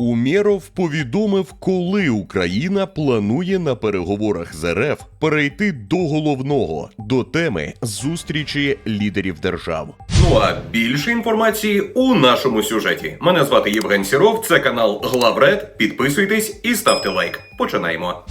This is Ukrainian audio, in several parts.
Умєров повідомив, коли Україна планує на переговорах з РФ перейти до головного до теми зустрічі лідерів держав. Ну а більше інформації у нашому сюжеті. Мене звати Євген Сіров, це канал Главред. Підписуйтесь і ставте лайк. Починаємо.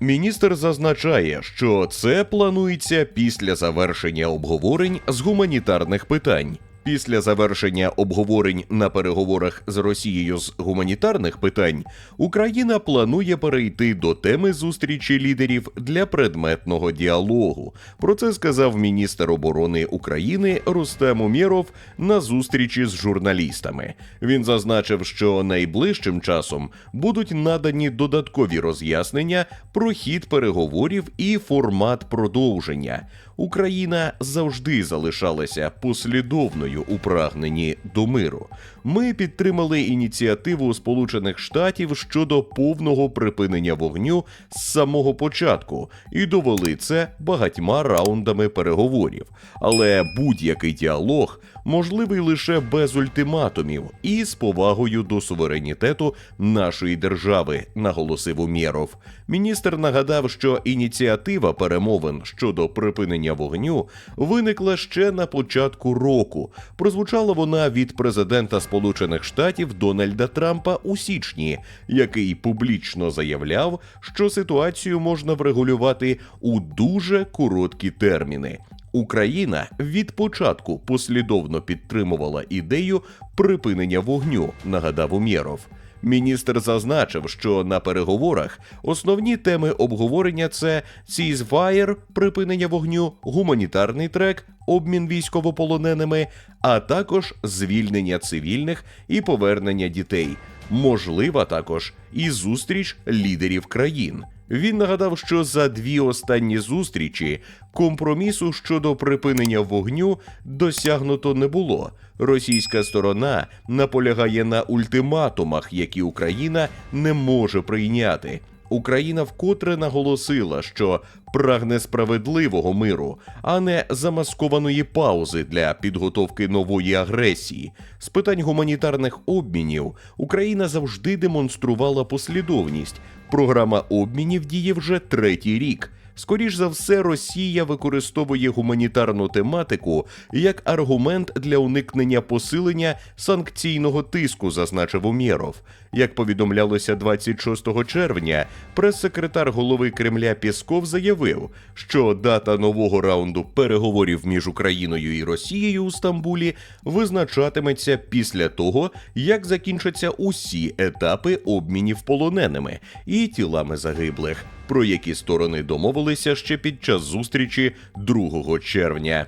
Міністр зазначає, що це планується після завершення обговорень з гуманітарних питань. Після завершення обговорень на переговорах з Росією з гуманітарних питань Україна планує перейти до теми зустрічі лідерів для предметного діалогу. Про це сказав міністр оборони України Рустем Умєров на зустрічі з журналістами. Він зазначив, що найближчим часом будуть надані додаткові роз'яснення про хід переговорів і формат продовження. Україна завжди залишалася послідовною у прагненні до миру. Ми підтримали ініціативу Сполучених Штатів щодо повного припинення вогню з самого початку і довели це багатьма раундами переговорів. Але будь-який діалог можливий лише без ультиматумів і з повагою до суверенітету нашої держави, наголосив Умєров. Міністр нагадав, що ініціатива перемовин щодо припинення вогню виникла ще на початку року. Прозвучала вона від президента Сполучених Штатів Дональда Трампа у січні, який публічно заявляв, що ситуацію можна врегулювати у дуже короткі терміни. Україна від початку послідовно підтримувала ідею припинення вогню, нагадав Умєров. Міністр зазначив, що на переговорах основні теми обговорення це ceasefire – припинення вогню, гуманітарний трек, обмін військовополоненими, а також звільнення цивільних і повернення дітей. Можлива також і зустріч лідерів країн. Він нагадав, що за дві останні зустрічі компромісу щодо припинення вогню досягнуто не було. Російська сторона наполягає на ультиматумах, які Україна не може прийняти. Україна вкотре наголосила, що прагне справедливого миру, а не замаскованої паузи для підготовки нової агресії. З питань гуманітарних обмінів Україна завжди демонструвала послідовність. Програма обмінів діє вже третій рік. Скоріш за все, Росія використовує гуманітарну тематику як аргумент для уникнення посилення санкційного тиску, зазначив Умєров. Як повідомлялося 26 червня, прес-секретар голови Кремля Пєсков заявив, що дата нового раунду переговорів між Україною і Росією у Стамбулі визначатиметься після того, як закінчаться усі етапи обмінів полоненими і тілами загиблих, про які сторони домовилися ще під час зустрічі 2 червня.